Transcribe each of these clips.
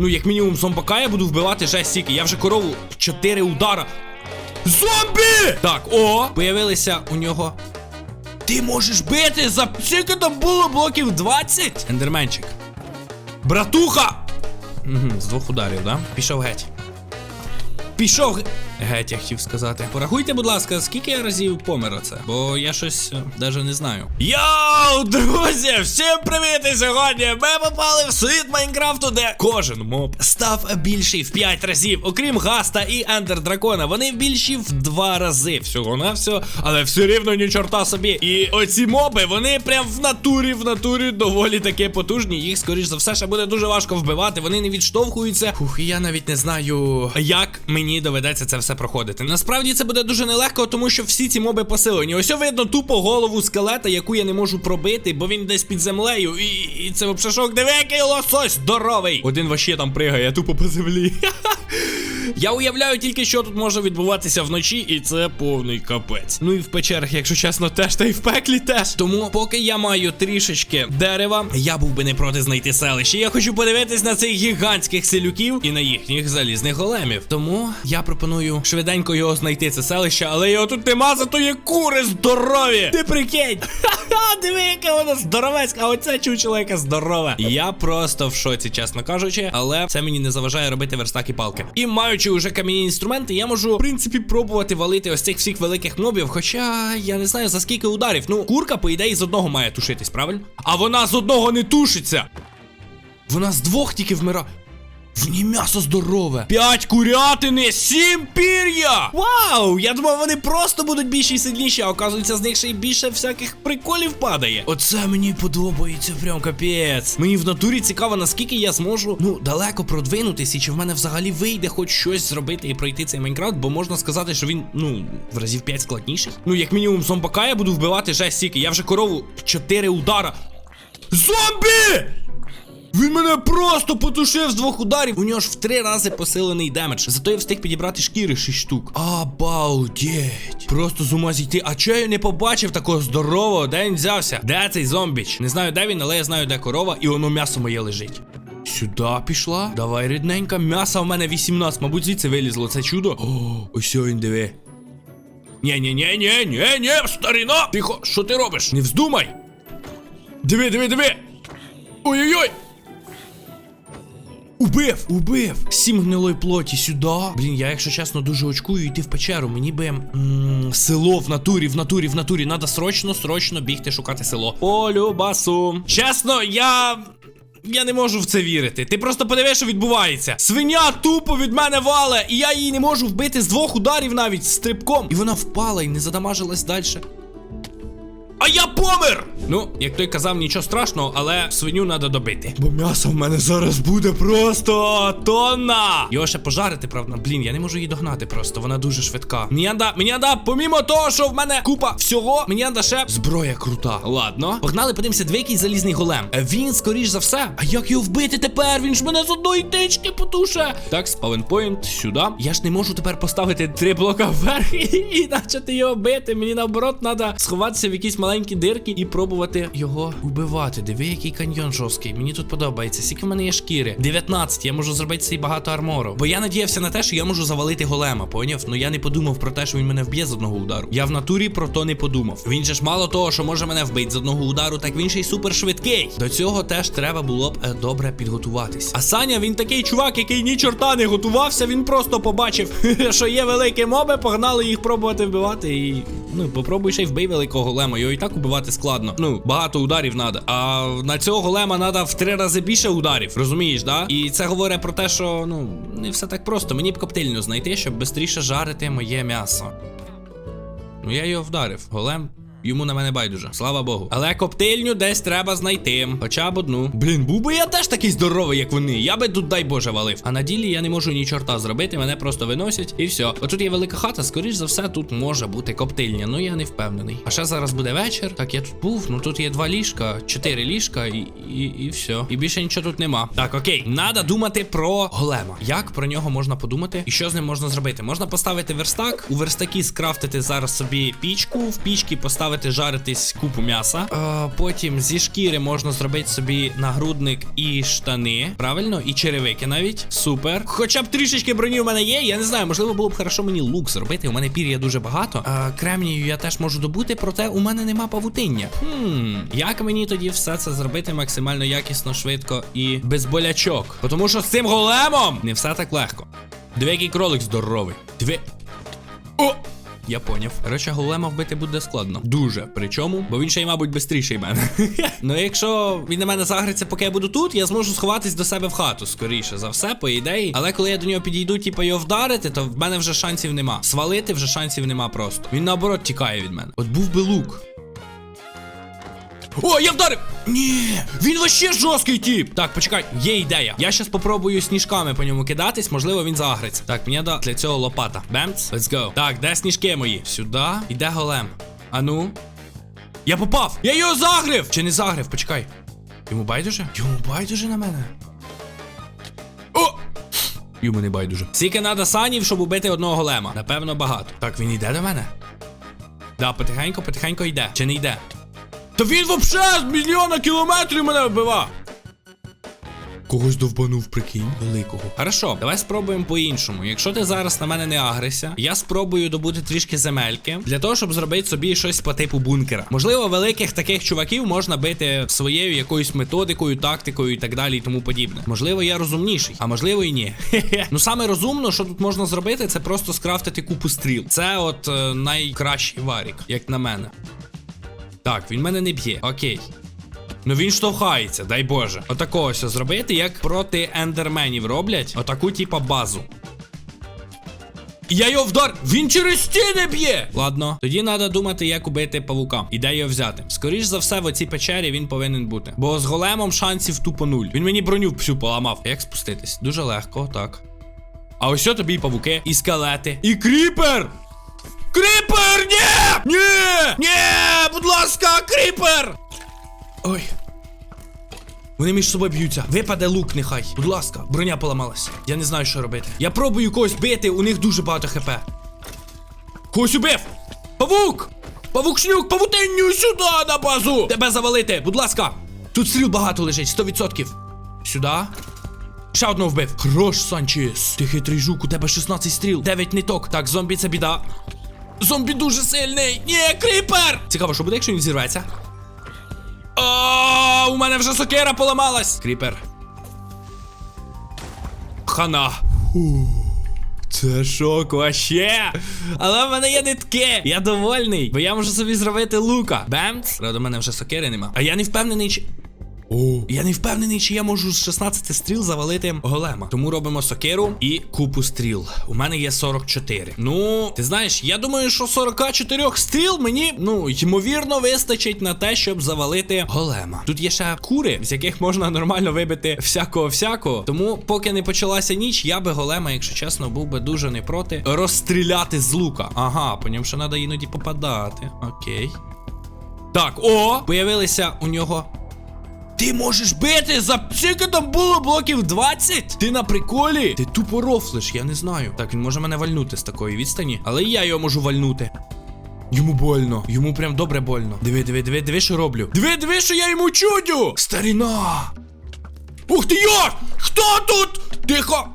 Ну, як мінімум, зомбака я буду вбивати вже стільки. Я вже корову 4 удара. Зомбі! Так, о! Появилися у нього. Ти можеш бити за скільки там було блоків 20? Ендерменчик. Братуха! Угу, з двох ударів, да? Пішов геть. Пішов ге- геть, я хотів сказати. Порахуйте, будь ласка, скільки я разів помер оце, бо я щось е, даже не знаю. Йоу, друзі, всім привіт! І сьогодні ми попали в світ Майнкрафту, де кожен моб став більший в 5 разів, окрім Гаста і Ендер Дракона. Вони більші в 2 рази всього на все, але все рівно ні чорта собі. І оці моби, вони прям в натурі, в натурі доволі таки потужні. Їх, скоріш за все, ще буде дуже важко вбивати. Вони не відштовхуються. Фух, і я навіть не знаю, як мені доведеться це все проходити. Насправді це буде дуже нелегко, тому що всі ці моби посилені. Ось видно тупо голову скелета, яку я не можу пробити, бо він десь під землею. І, і це в шок. Диви, який лосось здоровий. Один ваще там пригає, тупо по землі. Я уявляю тільки, що тут може відбуватися вночі, і це повний капець. Ну і в печерах, якщо чесно, теж та й в пеклі теж. Тому, поки я маю трішечки дерева, я був би не проти знайти селище. Я хочу подивитись на цих гігантських селюків і на їхніх залізних големів. Тому я пропоную швиденько його знайти, це селище, але його тут нема, зато є кури здорові. Ти прикинь. Ха-ха, диви, яка вона здоровецька, а оця чучела яка здорова. Я просто в шоці, чесно кажучи, але це мені не заважає робити верстак і палки. І маючи вже кам'яні інструменти, я можу, в принципі, пробувати валити ось цих всіх великих мобів. Хоча я не знаю за скільки ударів. Ну, курка, по ідеї, з одного має тушитись, правильно? А вона з одного не тушиться. Вона з двох тільки вмира. Ній м'ясо здорове. П'ять курятини, сім пір'я! Вау! Я думав, вони просто будуть більші і сильніші, а оказується, з них ще й більше всяких приколів падає. Оце мені подобається, прям капець. Мені в натурі цікаво, наскільки я зможу ну далеко продвинутись, і чи в мене взагалі вийде хоч щось зробити і пройти цей Майнкрафт, бо можна сказати, що він, ну, в разів 5 складніший. Ну, як мінімум, зомбака я буду вбивати вже стільки. Я вже корову 4 удара. Зомбі! Він мене просто потушив з двох ударів. У нього ж в три рази посилений демедж. Зато я встиг підібрати шкіри 6 штук. Обалдеть. Просто з ума зійти. А чого я не побачив такого здорового? Де він взявся? Де цей зомбіч? Не знаю, де він, але я знаю, де корова, і воно м'ясо моє лежить. Сюди пішла. Давай, рідненька. М'яса в мене 18. Мабуть, звідси вилізло. Це чудо. О, ось він диви. Ні, ні, ні, ні, ні, ні, старіна! Тихо, що ти робиш? Не вздумай! Диви, диви, диви! Ой-ой-ой! Убив, убив! Сім гнилої плоті сюди. Блін, я, якщо чесно, дуже очкую йти в печеру. Мені би село в натурі, в натурі, в натурі. Надо срочно, срочно бігти шукати село. Полюбасу. Чесно, я. Я не можу в це вірити. Ти просто подиви, що відбувається. Свиня тупо від мене вале, і я її не можу вбити з двох ударів навіть стрибком. І вона впала і не задамажилась далі. А я помер! Ну, як той казав, нічого страшного, але свиню треба добити. Бо м'ясо в мене зараз буде просто тонна. Його ще пожарити, правда. Блін, я не можу її догнати просто. Вона дуже швидка. Мені надо, мені надо, помімо того, що в мене купа всього, мені надо ще зброя крута. Ладно. Погнали, подивимося, двійкий залізний голем. Е, Він, скоріш за все. А як його вбити тепер? Він ж мене з одної тички потуше. Так, спавенпоінт сюди. Я ж не можу тепер поставити три блока вверх і, почати його бити. Мені наоборот треба сховатися в якісь маленькі дирки і пробувати його убивати. Диви, який каньйон жорсткий. Мені тут подобається. Скільки в мене є шкіри? 19. Я можу зробити цей багато армору. Бо я надіявся на те, що я можу завалити голема, поняв? Ну я не подумав про те, що він мене вб'є з одного удару. Я в натурі про то не подумав. Він же ж мало того, що може мене вбити з одного удару, так він ще й супер швидкий. До цього теж треба було б е, добре підготуватись. А Саня, він такий чувак, який ні чорта не готувався, він просто побачив, що є великі моби, погнали їх пробувати вбивати. І ну попробуй ще й вбий великого голема. Його і так убивати складно. Ну, багато ударів треба. А на цього голема треба в три рази більше ударів. Розумієш, да? І це говорить про те, що ну не все так просто. Мені б коптильню знайти, щоб швидше жарити моє м'ясо. Ну я його вдарив. Голем. Йому на мене байдуже, слава Богу. Але коптильню десь треба знайти. Хоча б одну. Блін, був би я теж такий здоровий, як вони. Я би тут, дай Боже, валив. А на ділі я не можу ні чорта зробити, мене просто виносять і все. Отут є велика хата, скоріш за все, тут може бути коптильня, ну я не впевнений. А ще зараз буде вечір. Так, я тут був. Ну тут є два ліжка, чотири ліжка і, і, і все. І більше нічого тут нема. Так, окей, надо думати про голема. Як про нього можна подумати? І що з ним можна зробити? Можна поставити верстак, у верстакі скрафтити зараз собі пічку, в пічці поставити поставити жаритись купу м'яса. Е, потім зі шкіри можна зробити собі нагрудник і штани. Правильно, і черевики навіть. Супер. Хоча б трішечки броні у мене є. Я не знаю, можливо, було б хорошо мені лук зробити. У мене пір'я дуже багато. Е, кремнію я теж можу добути, проте у мене нема павутиння. Хм, як мені тоді все це зробити максимально якісно, швидко і без болячок? Тому що з цим големом не все так легко. Диви, який кролик здоровий. Диви. О! Я поняв. Короче, голема вбити буде складно. Дуже. Причому, бо він ще й, мабуть, бистріший мене. ну якщо він на мене загриться, поки я буду тут, я зможу сховатись до себе в хату, скоріше за все, по ідеї. Але коли я до нього підійду, типу, його вдарити, то в мене вже шансів нема. Свалити вже шансів нема просто. Він наоборот тікає від мене. От був би лук. О, я вдарив! Ні, він вообще жорсткий тип. Так, почекай, є ідея. Я щас попробую сніжками по ньому кидатись, можливо, він загриться. Так, мені да для цього лопата. Бемц, let's go. Так, де сніжки мої? Сюди. Іде голем. А ну. Я попав! Я його загрив! Чи не загрив? Почекай. Йому байдуже? Йому байдуже на мене. О! Йому не байдуже. Скільки надо санів, щоб убити одного голема? Напевно, багато. Так, він йде до мене. Да, потихенько, потихенько йде. Чи не йде? Та він вообще з мільйона кілометрів мене вбивав. Когось довбанув, прикинь, великого. Хорошо, давай спробуємо по-іншому. Якщо ти зараз на мене не агрися, я спробую добути трішки земельки для того, щоб зробити собі щось по типу бункера. Можливо, великих таких чуваків можна бити своєю якоюсь методикою, тактикою і так далі, і тому подібне. Можливо, я розумніший, а можливо і ні. Ну саме розумно, що тут можна зробити, це просто скрафтити купу стріл. Це от е, найкращий варік, як на мене. Так, він мене не б'є. Окей. Ну він штовхається, дай Боже. Отакого ось зробити, як проти ендерменів роблять. Отаку, типа, базу. Я його вдар. Він через стіни б'є. Ладно, тоді треба думати, як убити павука. І де його взяти. Скоріш за все, в оцій печері він повинен бути. Бо з големом шансів тупо нуль. Він мені броню всю поламав. Як спуститись? Дуже легко, так. А ось що тобі і павуки, і скелети, і кріпер! Кріпер! Ні! Ні! Ні! Будь ласка, кріпер! Ой. Вони між собою б'ються. Випаде лук, нехай. Будь ласка, броня поламалась. Я не знаю, що робити. Я пробую когось бити, у них дуже багато хп. Когось убив! Павук! Павук-шнюк, павутинню сюди на базу! Тебе завалити, будь ласка! Тут стріл багато лежить, 100%. Сюди. Ще одного вбив. Хорош, Санчес. Ти хитрий жук, у тебе 16 стріл, 9 ниток. Так, зомбі це біда. Зомбі дуже сильний. Ні, кріпер! Цікаво, що буде, якщо він зірветься? О, у мене вже сокира поламалась. Кріпер. Хана. Це шок вообще. Але в мене є нитки. Я довольний, бо я можу собі зробити лука. Бемц. Правда, у мене вже сокири нема. А я не впевнений, чи. О, я не впевнений, чи я можу з 16 стріл завалити голема. Тому робимо сокиру і купу стріл. У мене є 44. Ну, ти знаєш, я думаю, що 44 стріл мені, ну, ймовірно, вистачить на те, щоб завалити голема. Тут є ще кури, з яких можна нормально вибити всякого-всякого. Тому, поки не почалася ніч, я би голема, якщо чесно, був би дуже не проти розстріляти з лука. Ага, по ньому ще треба іноді попадати. Окей. Так, о! Появилися у нього ти можеш бити за скільки там було блоків 20? Ти на приколі? Ти тупо рофлиш, я не знаю. Так, він може мене вальнути з такої відстані, але я його можу вальнути. Йому больно, йому прям добре больно. Диви, диви, диви, диви, що роблю. Диви, диви, що я йому чудю! Старіна! Ух ти йо! Хто тут? Тихо!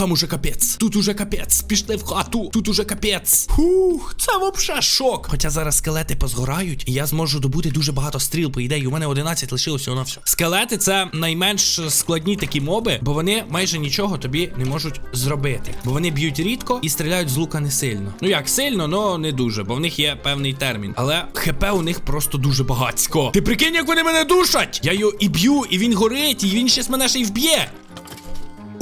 Там уже капець. Тут уже капець. Пішли в хату. Тут уже капець. Фух, це вообще шок. Хоча зараз скелети позгорають, і я зможу добути дуже багато стріл. По ідеї, у мене 11 лишилося на все. Скелети це найменш складні такі моби, бо вони майже нічого тобі не можуть зробити. Бо вони б'ють рідко і стріляють з лука не сильно. Ну як сильно, но не дуже, бо в них є певний термін. Але ХП у них просто дуже багатсько. Ти прикинь, як вони мене душать! Я його і б'ю, і він горить, і він щас мене ще й вб'є.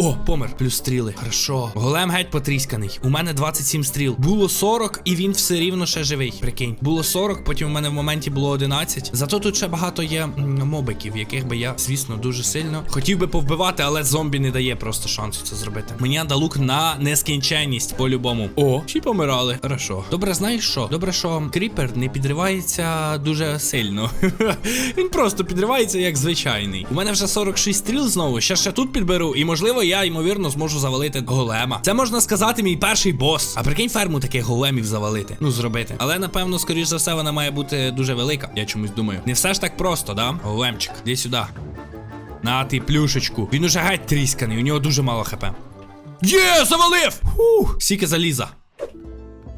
О, помер, плюс стріли. Хорошо. Голем геть потрісканий. У мене 27 стріл. Було 40, і він все рівно ще живий. Прикинь. Було 40, потім у мене в моменті було 11. Зато тут ще багато є мобиків, яких би я, звісно, дуже сильно хотів би повбивати, але зомбі не дає просто шансу це зробити. Мені лук на нескінченність по-любому. О, всі помирали. Хорошо. Добре, знаєш що? Добре, що кріпер не підривається дуже сильно. він просто підривається як звичайний. У мене вже 46 стріл знову. Ще ще тут підберу, і можливо я ймовірно зможу завалити голема. Це можна сказати, мій перший бос. А прикинь ферму таких големів завалити. Ну, зробити. Але напевно, скоріш за все, вона має бути дуже велика. Я чомусь думаю. Не все ж так просто, да? Големчик, іди сюди. На ти плюшечку. Він уже геть трісканий, у нього дуже мало хп. Є, завалив! Фух, скільки заліза.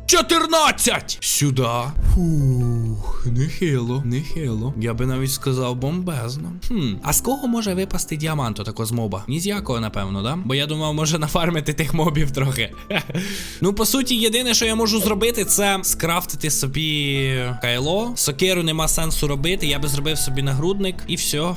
14! Сюди. Фух, нехило, нехило. Я би навіть сказав бомбезно. Хм, а з кого може випасти діамант отако з моба? Ні з якого, напевно, да? Бо я думав, може нафармити тих мобів трохи. ну, по суті, єдине, що я можу зробити, це скрафтити собі кайло. Сокиру нема сенсу робити. Я би зробив собі нагрудник і все.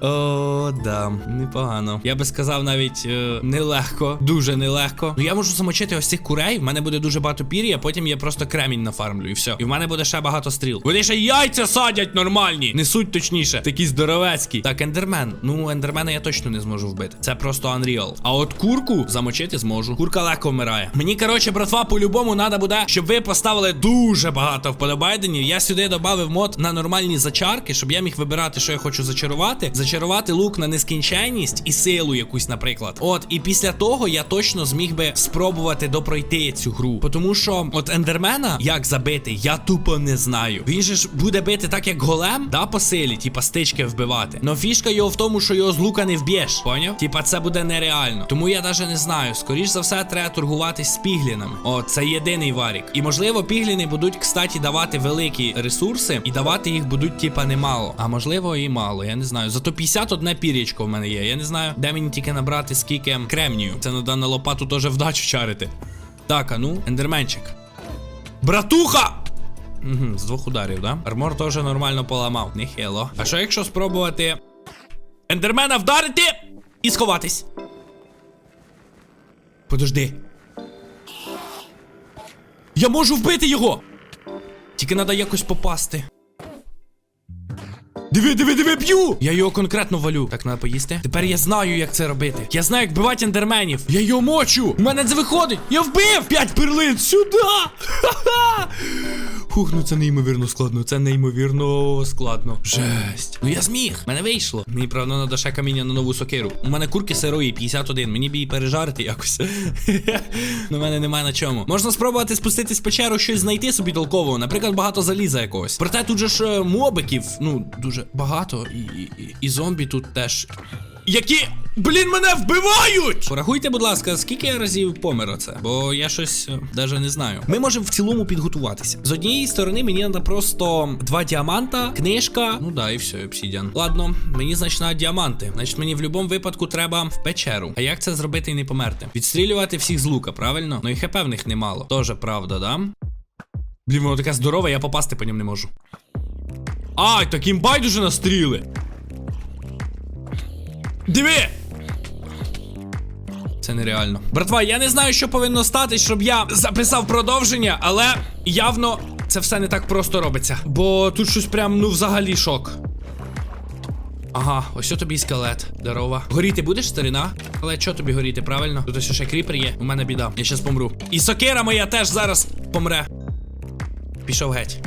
О, да, непогано. Я би сказав навіть е, нелегко, дуже нелегко. Ну я можу замочити ось цих курей. В мене буде дуже багато пір'я, потім я просто кремінь нафармлю і все. І в мене буде ще багато стріл. Вони ще яйця садять нормальні. Несуть точніше, такі здоровецькі. Так, ендермен. Ну, ендермена я точно не зможу вбити. Це просто Unreal. А от курку замочити зможу. Курка легко вмирає. Мені, коротше, братва, по-любому треба буде, щоб ви поставили дуже багато вподобайденів. Я сюди додав мод на нормальні зачарки, щоб я міг вибирати, що я хочу зачарувати. Зачарувати лук на нескінченність і силу якусь, наприклад. От, і після того я точно зміг би спробувати допройти цю гру. Тому що, от ендермена, як забити, я тупо не знаю. Він же ж буде бити так, як голем, да, по силі, типа стички вбивати. Но фішка його в тому, що його з лука не вб'єш. Поняв? Типа, це буде нереально. Тому я навіть не знаю. Скоріш за все, треба торгуватись з піглінами. О, це єдиний варік. І можливо, пігліни будуть, кстати, давати великі ресурси, і давати їх будуть, типа, немало. А можливо, і мало. Я не знаю. Зато 51 пір'ячко в мене є. Я не знаю, де мені тільки набрати скільки кремнію. Це треба на лопату теж вдачу чарити. Так, а ну, ендерменчик. Братуха! Угу, з двох ударів, да? Армор теж нормально поламав. Нехило. А що якщо спробувати ендермена вдарити і сховатись? Подожди. Я можу вбити його! Тільки треба якось попасти. Диви, диви, диви, б'ю! Я його конкретно валю. Так, треба поїсти. Тепер я знаю, як це робити. Я знаю, як бивати ендерменів. Я його мочу! У мене це виходить! Я вбив! П'ять перлин! Сюди! Ха-ха! Фух, ну це неймовірно складно. Це неймовірно складно. Жесть. Ну я зміг. Мене вийшло. Мені правда треба ще каміння на нову сокиру. У мене курки сирої 51. Мені б її пережарити якось. Ну, мене немає на чому. Можна спробувати спуститись в печеру, щось знайти собі толкового. Наприклад, багато заліза якогось. Проте тут же ж е, мобиків, ну, дуже багато. І зомбі тут теж. Які. Блін, мене вбивають! Порахуйте, будь ласка, скільки я разів помер оце, бо я щось е, даже не знаю. Ми можемо в цілому підготуватися. З однієї сторони мені треба просто два діаманта, книжка. Ну да, і все, обсідіан. Ладно, мені значить на діаманти. Значить, мені в будь-якому випадку треба в печеру. А як це зробити і не померти? Відстрілювати всіх з лука, правильно? Ну і хп в них немало. Тоже правда, да? Блін, воно таке здорове, я попасти по ньому не можу. Ай, таким байдуже настріли. Диви! Це нереально. Братва, я не знаю, що повинно статись, щоб я записав продовження, але явно це все не так просто робиться. Бо тут щось прям, ну, взагалі шок. Ага, ось тобі і скелет. Здорово. Горіти будеш, старина? Але що тобі горіти, правильно? Тут ще кріпер є. У мене біда. Я щас помру. І сокира моя теж зараз помре. Пішов геть.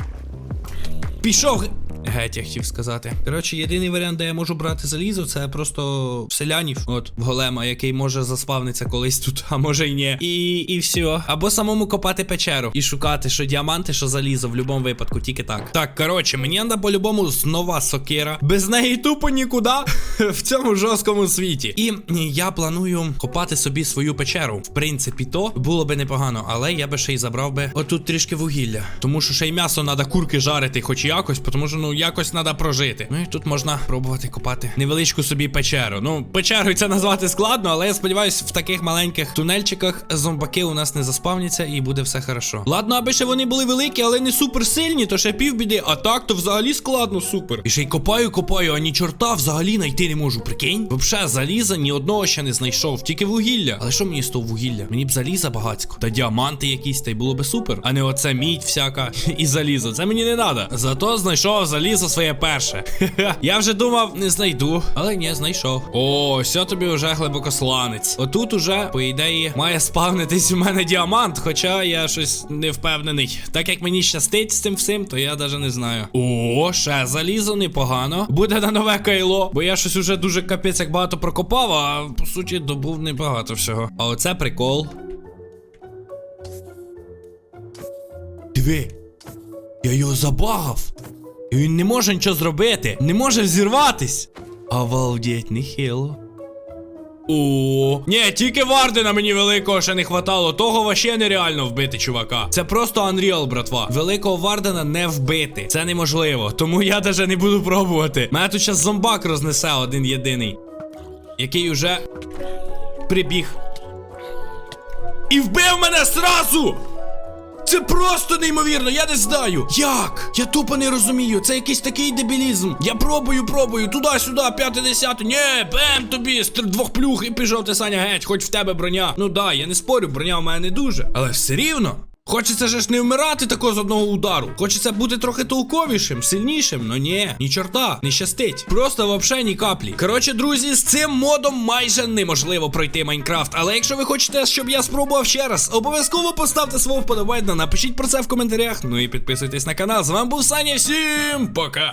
Пішов ге- геть, я хотів сказати. Коротше, єдиний варіант, де я можу брати залізо, це просто селянів. От, в голема, який може заспавнитися колись тут, а може й ні. І, і все. Або самому копати печеру і шукати, що діаманти, що залізо, в будь-якому випадку, тільки так. Так, коротше, мені треба по-любому нова сокира. Без неї тупо нікуди в цьому жорсткому світі. І я планую копати собі свою печеру. В принципі, то було би непогано, але я би ще й забрав би отут трішки вугілля. Тому що ще й м'ясо треба курки жарити, хоч якось, тому що ну якось треба прожити. Ну і тут можна пробувати копати невеличку собі печеру. Ну, печерою це назвати складно, але я сподіваюся, в таких маленьких тунельчиках зомбаки у нас не заспавняться і буде все хорошо. Ладно, аби ще вони були великі, але не супер сильні, то ще півбіди. А так, то взагалі складно, супер. І ще й копаю, копаю, а ні чорта взагалі знайти не можу. Прикинь? Вообще, заліза ні одного ще не знайшов, тільки вугілля. Але що мені з того вугілля? Мені б заліза багацько. Та діаманти якісь, та й було би супер. А не оце мідь всяка і залізо. Це мені не треба. Зато знайшов залізо. Залізо своє перше. Я вже думав, не знайду, але ні, знайшов. О, все тобі вже глибокосланець. Отут уже, по ідеї, має спавнитись у мене діамант, хоча я щось не впевнений. Так як мені щастить з цим всім, то я навіть не знаю. О, ще залізо непогано. Буде на нове кайло, бо я щось уже дуже капець як багато прокопав, а по суті добув небагато всього. А оце прикол. Диви, я його забагав. І він не може нічого зробити, не може взірватись. Обалдеть, нехило. О, ні, тільки Вардена мені великого ще не хватало. Того вообще нереально вбити, чувака. Це просто Unreal, братва. Великого Вардена не вбити. Це неможливо. Тому я даже не буду пробувати. Мене тут зараз зомбак рознесе один єдиний. Який уже прибіг. І вбив мене сразу! Це просто неймовірно, я не знаю. Як? Я тупо не розумію. Це якийсь такий дебілізм. Я пробую, пробую, туди-сюди, п'яте десяте. Ні, бем тобі, двох плюх і пішов ти Саня геть, хоч в тебе броня. Ну да, я не спорю, броня в мене не дуже. Але все рівно. Хочеться же ж не вмирати тако з одного удару. Хочеться бути трохи толковішим, сильнішим. Ну ні, ні чорта, не щастить. Просто вообще ні каплі. Коротше, друзі, з цим модом майже неможливо пройти Майнкрафт. Але якщо ви хочете, щоб я спробував ще раз, обов'язково поставте свого вподобайна, напишіть про це в коментарях. Ну і підписуйтесь на канал. З вами був Саня. Всім пока!